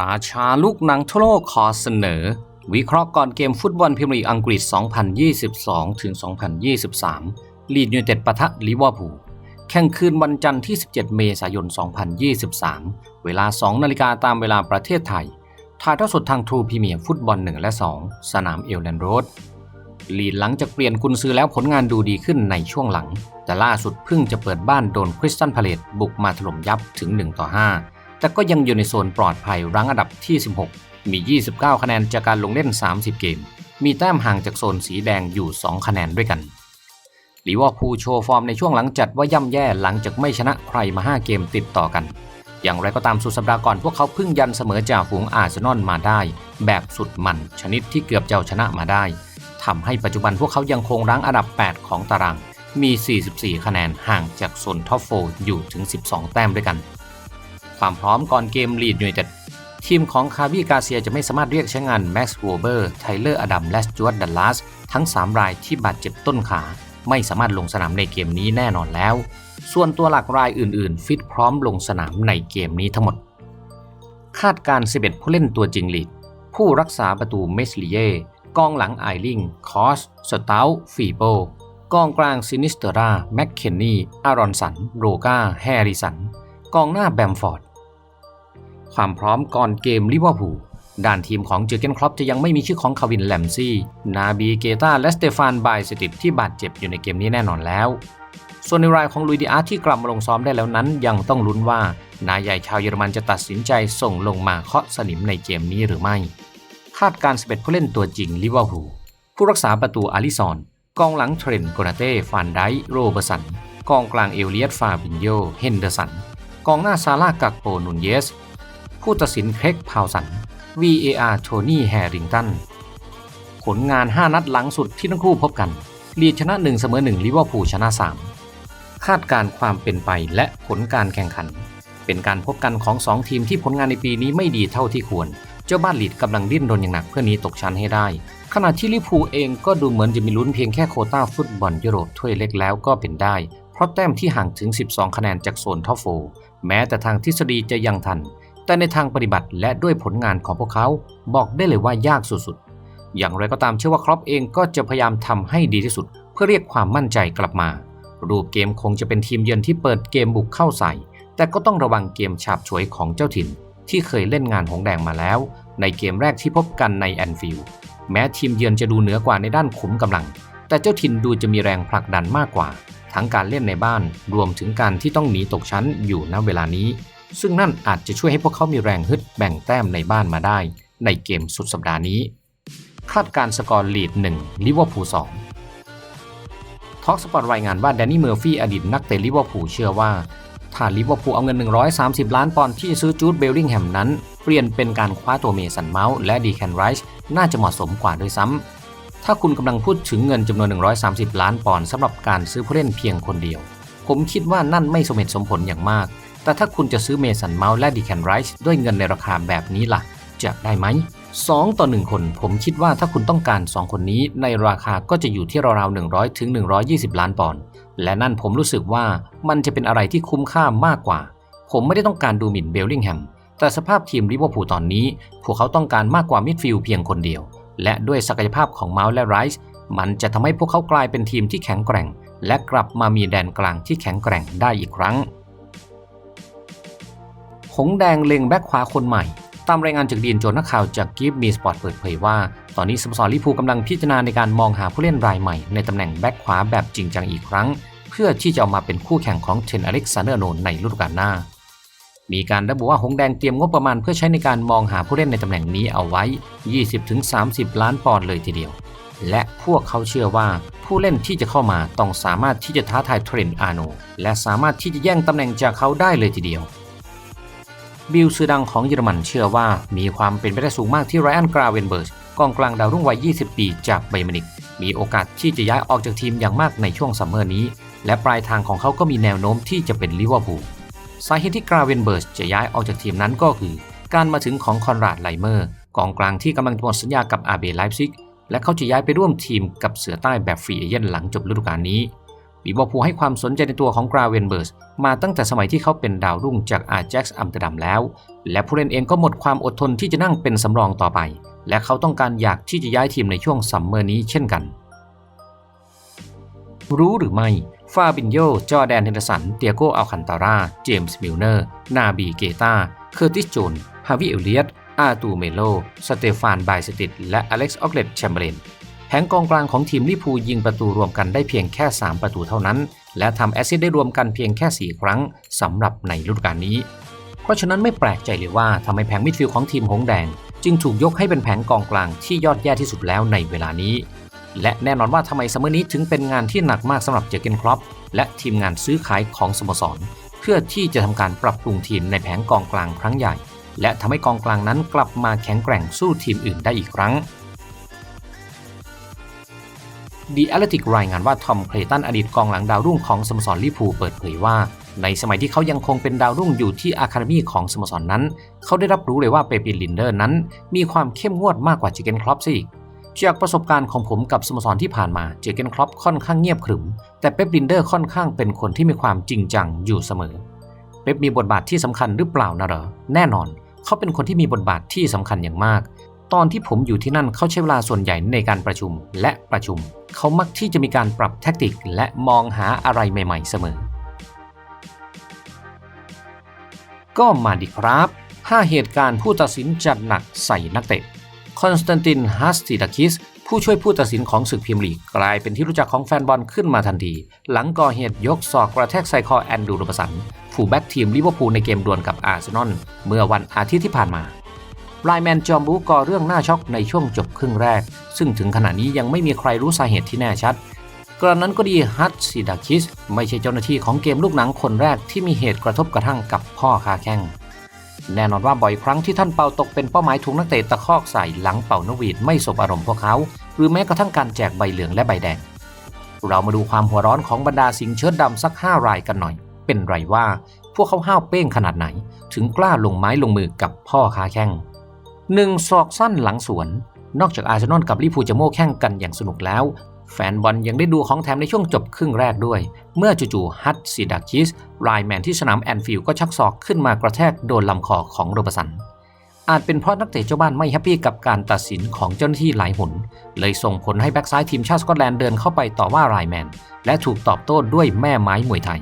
ราชาลูกหนังทั่วโลกขอเสนอ วิเคราะห์ก่อนเกมฟุตบอลพรีเมียร์ลีกอังกฤษ 2022 ถึง 2023 ลีดยูเต็ดปะทะลิเวอร์พูลแข่งคืนวันจันทร์ที่ 17 เมษายน 2023 เวลา 2 นาฬิกาตามเวลาประเทศไทย ถ่ายทอดสดทางทรูพรีเมียร์ฟุตบอล 1 และ 2 สนามเอลแลนโรดลีดหลังจากเปลี่ยนกุนซือแล้วผลงานดูดีขึ้นในช่วงหลัง แต่ล่าสุดเพิ่งจะเปิดบ้านโดนคริสตันพาเลตบุกมาถล่มยับถึง 1 ต่อ 5 แต่ก็ยังอยู่ในโซนปลอดภัยรั้งอันดับที่ 16 มี 29 คะแนนจากการลงเล่น 30 เกม มีแต้มห่างจากโซนสีแดงอยู่ 2 คะแนนด้วยกันลีวอร์พูโชว์ฟอร์มในช่วงหลังจัดว่าย่ำแย่หลังจากไม่ชนะใครมา 5 เกมติดต่อกัน อย่างไรก็ตามสุดสัปดาห์ก่อนพวกเขาพิ่งยันเสมอจากฝูงอาร์เซนอลมาได้ แบบสุดมันชนิดที่เกือบจะเอาชนะมาได้ทำให้ปัจจุบันพวกเขายังคงรั้งอันดับ 8 ของตาราง มี 44 คะแนนห่างจากโซนท็อปโฟอยู่ถึง 12 แต้มด้วยกัน ความพร้อมก่อนเกมลีดยูไนเต็ดทีมของคาร์วีกาเซียจะไม่สามารถเรียกใช้งานแม็กซ์วอเบอร์ไทเลอร์อดัมและสจวตดัลลัสทั้ง 3 รายที่บาดเจ็บต้นขา ไม่สามารถลงสนามในเกมนี้แน่นอนแล้ว ส่วนตัวหลักรายอื่น ๆ ฟิตพร้อมลงสนามในเกมนี้ทั้งหมด คาดการ 11 ผู้เล่นตัวจริงลีด ผู้รักษาประตูเมสลีเยกองหลังไอริงคอสสเตลฟีโบกองกลางซินิสเตอราแมคเคนนี่อารอนสัน โรกาแฮริสัน กองหน้าแบมฟอร์ด ความพร้อมก่อนเกมลิเวอร์พูลด้านทีมของเจอเกนครอปจะยังไม่มีชื่อของคาวินแลมซี่ นาบีเกตาและสเตฟานไบสติดที่บาดเจ็บอยู่ในเกมนี้แน่นอนแล้ว ส่วนในรายของลุยดิอาร์ที่กลับมาลงซ้อมได้แล้วนั้น ยังต้องลุ้นว่านายใหญ่ชาวเยอรมันจะตัดสินใจส่งลงมาเคาะสนิมในเกมนี้หรือไม่ คาดการ11ผู้เล่นตัวจริงลิเวอร์พูลผู้รักษาประตูอาริซอนกองหลังเทรนโกนาเต้ฟานไดโรเบสัน กองกลางเอลเลียตฟาบินโยเฮนเดอร์สัน กองหน้าซาร่ากักโปนุนเยส ผู้ตัดสินเครกพาวสัน VAR โทนี่แฮริงตัน ผลงาน 5 นัดหลังสุดที่ทั้งคู่พบกัน ลีดชนะ 1 เสมอ1ลิเวอร์พูลชนะ 3 คาดการความเป็นไปและผลการแข่งขัน เป็นการพบกันของ 2 ทีมที่ผลงานในปีนี้ไม่ดีเท่าที่ควร เจ้าบ้านลีดกำลังดิ้นรนอย่างหนักเพื่อนี้ตกชั้นให้ได้ ขณะที่ลิเวอร์พูลเองก็ดูเหมือนจะมีลุ้นเพียงแค่โคต้าฟุตบอลยุโรปถ้วยเล็กแล้วก็เป็นได้ เพราะแต้มที่ห่างถึง 12 คะแนนจากโซนท็อปโฟแม้แต่ทางทฤษฎีจะยังทัน แต่ในทางปฏิบัติและด้วยผลงานของพวกเขาบอกได้เลยว่ายากสุดๆ อย่างไรก็ตามเชื่อว่าครอปเองก็จะพยายามทำให้ดีที่สุด เพื่อเรียกความมั่นใจกลับมา รูปเกมคงจะเป็นทีมเยือนที่เปิดเกมบุกเข้าใส่ แต่ก็ต้องระวังเกมฉาบฉวยของเจ้าถิ่น ที่เคยเล่นงานหงแดงมาแล้ว ในเกมแรกที่พบกันในแอนฟิลด์แม้ทีมเยือนจะดูเหนือกว่าในด้านขุมกำลัง แต่เจ้าถิ่นดูจะมีแรงผลักดันมากกว่า ทั้งการเล่นในบ้านรวมถึงการที่ต้องหนีตกชั้นอยู่ณเวลานี้ ซึ่งนั่นอาจจะช่วยให้พวกเขามีแรงฮึดแบ่งแต้มในบ้านมาได้ ในเกมสุดสัปดาห์นี้ คาดการสกอร์ลีด1ลิเวอร์พูล2ท็อกสปอร์ตรายงานว่าแดนนี่เมอร์ฟี่อดีตนักเตะลิเวอร์พูลเชื่อว่าถ้าลิเวอร์พูลเอาเงิน 130 ล้านปอนด์ที่ซื้อจูดเบลลิงแฮมนั้น เปลี่ยนเป็นการคว้าตัวเมสันเมาส์และดีแคนไรช์น่าจะเหมาะสมกว่าด้วยซ้ำ ถ้าคุณกำลังพูดถึงเงินจำนวน 130 ล้านปอนด์สำหรับการซื้อผู้เล่นเพียงคนเดียว ผมคิดว่านั่นไม่สมเหตุสมผลอย่างมาก แต่ถ้าคุณจะซื้อเมสันเมาส์และดีแคนไรช์ด้วยเงินในราคาแบบนี้ล่ะ จะได้ไหม 2 ต่อ 1 คน ผมคิดว่าถ้าคุณต้องการ 2 คนนี้ในราคาก็จะอยู่ที่ราวๆ100 ถึง 120 ล้านปอนด์ และนั่นผมรู้สึกว่ามันจะเป็นอะไรที่คุ้มค่ามากกว่า ผมไม่ได้ต้องการดูหมิ่นเบลลิงแฮม แต่สภาพทีมลิเวอร์พูลตอนนี้ พวกเขาต้องการมากกว่ามิดฟิลด์เพียงคนเดียว และด้วยศักยภาพของเมาส์และไรส์มันจะทำให้พวกเขากลายเป็นทีมที่แข็งแกร่ง และกลับมามีแดนกลางที่แข็งแกร่งได้อีกครั้ง หงแดงเล็งแบ็คขวาคนใหม่ ตามรายงานจากดีนโจนักข่าวจากกิฟมีสปอร์ตเปิดเผยว่า ตอนนี้สโมสรลิพูกำลังพิจารณาในการมองหาผู้เล่นรายใหม่ ในตำแหน่งแบ็คขวาแบบจริงจังอีกครั้ง เพื่อที่จะเอามาเป็นคู่แข่งของเทนอเล็กซานเดอร์โนนในฤดูกาลหน้า มีการระบุว่าหงแดงเตรียมงบประมาณเพื่อใช้ในการมองหาผู้เล่นในตำแหน่งนี้เอาไว้ 20-30 ล้านปอนด์เลยทีเดียว และพวกเขาเชื่อว่าผู้เล่นที่จะเข้ามาต้องสามารถที่จะท้าทายเทรนอาโนและสามารถที่จะแย่งตำแหน่งจากเขาได้เลยทีเดียว บิลซือดังของเยอรมันเชื่อว่ามีความเป็นไปได้สูงมากที่ไรอันกราเวนเบิร์สกองกลางดาวรุ่งวัย 20 ปีจากไบเมนิก มีโอกาสที่จะย้ายออกจากทีมอย่างมากในช่วงซัมเมอร์นี้ และปลายทางของเขาก็มีแนวโน้มที่จะเป็นลิเวอร์พูลสาเหตุที่กราเวนเบิร์สจะย้ายออกจากทีมนั้นก็คือ การมาถึงของคอนราดไลเมอร์ กองกลางที่กำลังหมดสัญญากับอาเบไลฟ์ซิกและเขาจะย้ายไปร่วมทีมกับเสือใต้แบบฟรีเอเจนหลังจบฤดูกาลนี้ ลิเวอร์พูลให้ความสนใจในตัวของกราเวนเบิร์สมาตั้งแต่สมัยที่เขาเป็นดาวรุ่งจากอาแจ็กซ์อัมสเตอร์ดัมแล้ว และผู้เล่นเองก็หมดความอดทนที่จะนั่งเป็นสำรองต่อไป และเขาต้องการอยากที่จะย้ายทีมในช่วงซัมเมอร์นี้เช่นกัน รู้หรือไม่ฟาบินโย จอแดนเฮนเดอร์สัน เตียโกอัลคันตารา เจมส์มิลเนอร์ นาบีเกตา เคอร์ติสโจนฮาวิเอลเลียตอาตูเมโล สเตฟานไบสติดและอเล็กซ์ ออกเลตแชมเบรน แผงกองกลางของทีมลิพูยิงประตูรวมกันได้เพียงแค่ 3 ประตูเท่านั้น และทำแอสซิสต์ได้รวมกันเพียงแค่ 4 ครั้งสำหรับในฤดูกาลนี้ เพราะฉะนั้นไม่แปลกใจเลยว่าทำไมแผงมิดฟิลด์ของทีมหงแดง จึงถูกยกให้เป็นแผงกองกลางที่ยอดแย่ที่สุดแล้วในเวลานี้ และแน่นอนว่าทำไมซัมเมอร์นี้ถึงเป็นงานที่หนักมากสำหรับเจเกนครอปและทีมงานซื้อขายของสโมสร เพื่อที่จะทำการปรับปรุงทีมในแผงกองกลางครั้งใหญ่ และทำให้กองกลางนั้นกลับมาแข็งแกร่งสู้ทีมอื่นได้อีกครั้ง ดีแอตเลติกรายงานว่าทอมเคลตันอดีตกองหลังดาวรุ่งของสโมสรลิพูเปิดเผยว่า ในสมัยที่เขายังคงเป็นดาวรุ่งอยู่ที่อะคาเดมีของสโมสรนนั้น เขาได้รับรู้เลยว่าเปปิลินเดอร์นั้น มีความเข้มงวดมากกว่าเจเกนครอปซะอีกจากประสบการณ์ของผมกับสโมสรที่ผ่านมาเจเกนครอปค่อนข้างเงียบขรึม แต่เป๊ปลินเดอร์ค่อนข้างเป็นคนที่มีความจริงจังอยู่เสมอ เป๊ปมีบทบาทที่สำคัญหรือเปล่านะเหรอแน่นอน เขาเป็นคนที่มีบทบาทที่สำคัญอย่างมาก ตอนที่ผมอยู่ที่นั่นเขาใช้เวลาส่วนใหญ่ในการประชุมและประชุม เขามักที่จะมีการปรับแทคติกและมองหาอะไรใหม่ๆเสมอ ก็มาดีครับ 5 เหตุการณ์ผู้ตัดสินจัดหนักใส่นักเตะ คอนสแตนตินฮัสติดาคิสผู้ช่วยผู้ตัดสินของศึกพรีเมียร์ลีกกลายเป็นที่รู้จักของแฟนบอลขึ้นมาทันที หลังก่อเหตุยกศอกกระแทกใส่คอแอนดูโรบสันฟูลแบ็กทีมลิเวอร์พูลในเกมดวลกับอาร์เซนอลเมื่อวันอาทิตย์ที่ผ่านมา ไลแมนจอมบูก่อเรื่องน่าช็อกในช่วงจบครึ่งแรก ซึ่งถึงขณะนี้ยังไม่มีใครรู้สาเหตุที่แน่ชัด กระนั้นก็ดีฮัตซิดาคิสไม่ใช่เจ้าหน้าที่ของเกมลูกหนังคนแรกที่มีเหตุกระทบกระทั่งกับพ่อคาแข้งแน่นอนว่าบ่อยครั้งที่ท่านเปาตกเป็นเป้าหมายถูกนักเตะตะคอกใส่หลังเป่านวีดไม่สบอารมณ์พวกเขา หรือแม้กระทั่งการแจกใบเหลืองและใบแดง เรามาดูความหัวร้อนของบรรดาสิงเชิดดำสักห้ารายกันหน่อย เป็นไรว่า พวกเขาห้าวเป้งขนาดไหน ถึงกล้าลงไม้ลงมือกับพ่อคาแข้ง หนึ่งศอกสั้นหลังสวน นอกจากอาร์เซนอลกับลิเวอร์พูจะโม้แข่งกันอย่างสนุกแล้ว แฟนบอลยังได้ดูของแถมในช่วงจบครึ่งแรกด้วย เมื่อจู่ๆฮัตซิดาคิสไลแมนที่สนามแอนฟิลด์ก็ชักศอกขึ้นมากระแทกโดนลำคอของโรบสันอาจเป็นเพราะนักเตะเจ้าบ้านไม่แฮปปี้กับการตัดสินของเจ้าหน้าที่หลายหน เลยส่งผลให้แบ็กซ้ายทีมชาติสกอตแลนด์เดินเข้าไปต่อว่าไลแมน และถูกตอบโต้ด้วยแม่ไม้มวยไทย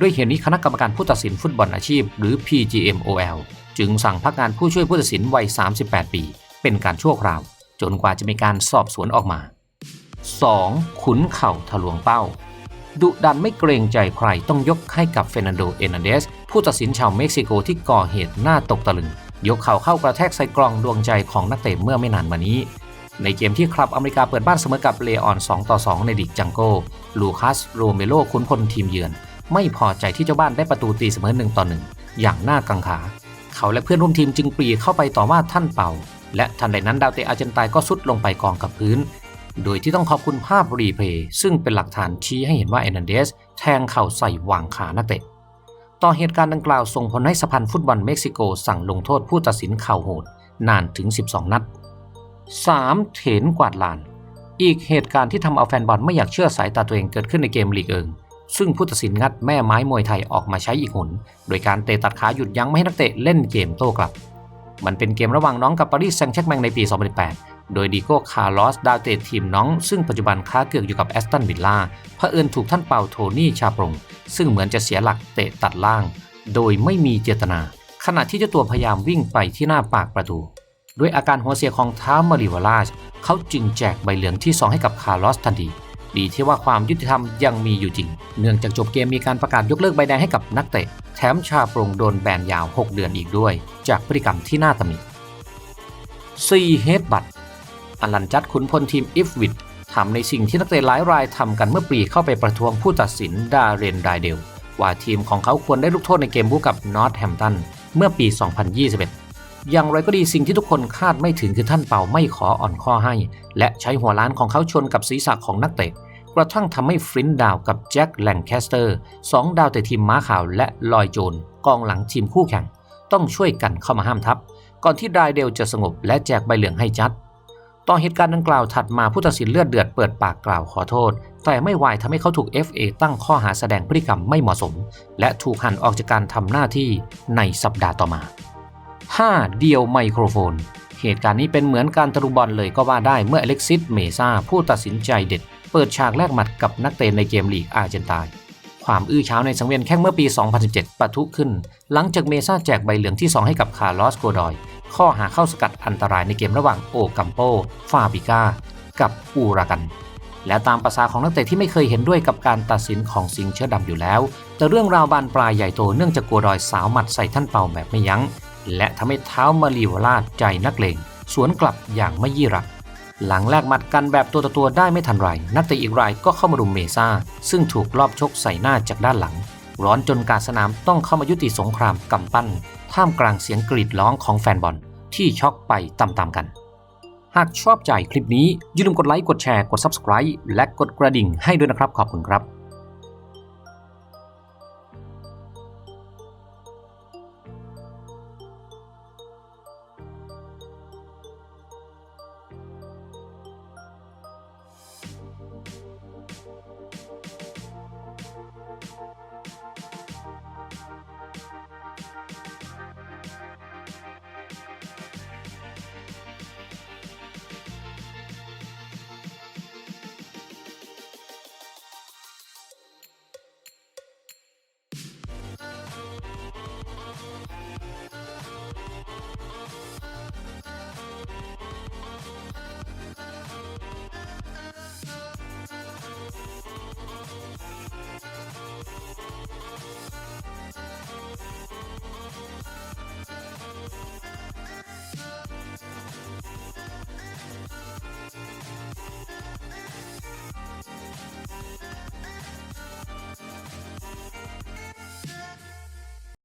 ด้วยเหตุนี้คณะกรรมการผู้ตัดสินฟุตบอลอาชีพ หรือ PGMOL จึงสั่งพักงานผู้ช่วยผู้ตัดสินวัย 38 ปี เป็นการชั่วคราว จนกว่าจะมีการสอบสวนออกมา 2. ขุนเข่าทะลวงเป้า ดุดันไม่เกรงใจใครต้องยกให้กับเฟรนันโด เอนันเดส ผู้ตัดสินชาวเม็กซิโกที่ก่อเหตุหน้าตกตะลึง ยกเข่าเข้ากระแทกใส่กรองดวงใจของนักเตะเมื่อไม่นานมานี้ ในเกมที่คลับอเมริกาเปิดบ้านเสมอกับเลออน 2 ต่อ 2 ในดิกจังโกลูคัส โรเมโลขุนพลทีมเยือน ไม่พอใจที่เจ้าบ้านได้ประตูตีเสมอ1ต่อ1อย่างน่ากังขา เขาและเพื่อนร่วมทีมจึงปรีเข้าไปต่อว่าท่านเป่า และทันใดนั้นดาวเตะอาเจนตายก็สุดลงไปกองกับพื้น โดยที่ต้องขอบคุณภาพรีเพย์ซึ่งเป็นหลักฐานชี้ให้เห็นว่าเอนันเดสแทงเข่าใส่วางขานักเตะ ต่อเหตุการณ์ดังกล่าวส่งผลให้สพันฟุตบอลเม็กซิโกสั่งลงโทษผู้ตัดสินเข่าโหดนานถึง 12 นัด 3. เถนกวาดลาน อีกเหตุการณ์ที่ทำเอาแฟนบอลไม่อยากเชื่อสายตาตัวเองเกิดขึ้นในเกมลีกเอิง ซึ่งผู้ตัดสินงัดแม่ไม้มวยไทยออกมาใช้อีกหน โดยการเตะตัดขาหยุดยั้งไม่ให้นักเตะเล่นเกมโต้กลับ มันเป็นเกมระหว่างน้องกับปารีสแซงต์แชร์กแมงในปี 2018โดยดิโก้คาร์ลอสดาวเตะทีมน้อง ซึ่งปัจจุบันค้าเกือกอยู่กับแอสตันวิลล่าเผอิญถูกท่านเป่าโทนี่ชาปรงซึ่งเหมือนจะเสียหลักเตะตัดล่าง โดยไม่มีเจตนา ขณะที่เจ้าตัวพยายามวิ่งไปที่หน้าปากประตูด้วยอาการหัวเสียของท้ามาริวาลาชเขาจึงแจกใบเหลืองที่ 2 ให้กับคาร์ลอสทันที ดีที่ว่าความยุติธรรมยังมีอยู่จริง เนื่องจากจบเกมมีการประกาศยกเลิกใบแดงให้กับนักเตะ แถมชาปรงโดนแบนยาว 6 เดือนอีกด้วย จากพฤติกรรมที่น่าตำหนิ 4. เฮดบัตอัลันจัดขุนพลทีมอิฟวิดทำในสิ่งที่นักเตะหลายรายทำกันเมื่อปีเข้าไปประท้วงผู้ตัดสินดาเรนไดเดลว่าทีมของเขาควรได้ลูกโทษในเกมบุกกับนอตแฮมตันเมื่อปี 2021 อย่างไรก็ดีสิ่งที่ทุกคนคาดไม่ถึงคือท่านเป่าไม่ขออ่อนข้อให้ และใช้หัวล้านของเขาชนกับศีรษะของนักเตะ กระทั่งทำให้ฟรินดาวกับแจ็คแลงแคสเตอร์สองดาวเตะทีมม้าขาวและลอยโจนกองหลังทีมคู่แข่ง ต้องช่วยกันเข้ามาห้ามทัพก่อนที่ไดเดลจะสงบและแจกใบเหลืองให้จัดต่อเหตุการณ์ดังกล่าวถัดมาผู้ตัดสินเลือดเดือดเปิดปากกล่าวขอโทษ แต่ไม่วายทำให้เขาถูก FA ตั้งข้อหาแสดงพฤติกรรมไม่เหมาะสม และถูกหันออกจากการทำหน้าที่ในสัปดาห์ต่อมา 5. เดียวไมโครโฟน เหตุการณ์นี้เป็นเหมือนการตะลุมบอลเลยก็ว่าได้เมื่ออเล็กซิส เมซาผู้ตัดสินใจเด็ด เปิดฉากแลกหมัดกับนักเตะในเกมลีกอาร์เจนตายความอื้อฉาวในสังเวียนแข่งเมื่อปี 2017 ปะทุขึ้น หลังจากเมซาแจกใบเหลืองที่ 2 ให้กับคาร์ลอสโกดอย ข้อหาเข้าสกัดอันตรายในเกมระหว่างโอกัมโป ฟาบิก้า กับอูรากัน และตามประสาของนักเตะที่ไม่เคยเห็นด้วยกับการตัดสินของสิงเชื้อดำอยู่แล้ว แต่เรื่องราวบานปลายใหญ่โตเนื่องจากกัวดอยสาวหมัดใส่ท่านเป่าแบบไม่ยัง้ง และทำให้เท้ามาลีวลาดใจนักเลงสวนกลับอย่างไม่ยี่รัก หลังแลกหมัดกันแบบตัวต่อตัวได้ไม่ทันไร นักเตะอีกรายก็เข้ามารุมเมซ่า ซึ่งถูกลอบชกใส่หน้าจากด้านหลัง ร้อนจนการสนามต้องเข้ามายุติสงครามกำปั้น ท่ามกลางเสียงกรีดร้องของแฟนบอลที่ช็อกไปตามๆกัน หากชอบใจคลิปนี้อย่าลืมกดไลค์กดแชร์กด Subscribe และกดกระดิ่งให้ด้วยนะครับขอบคุณครับ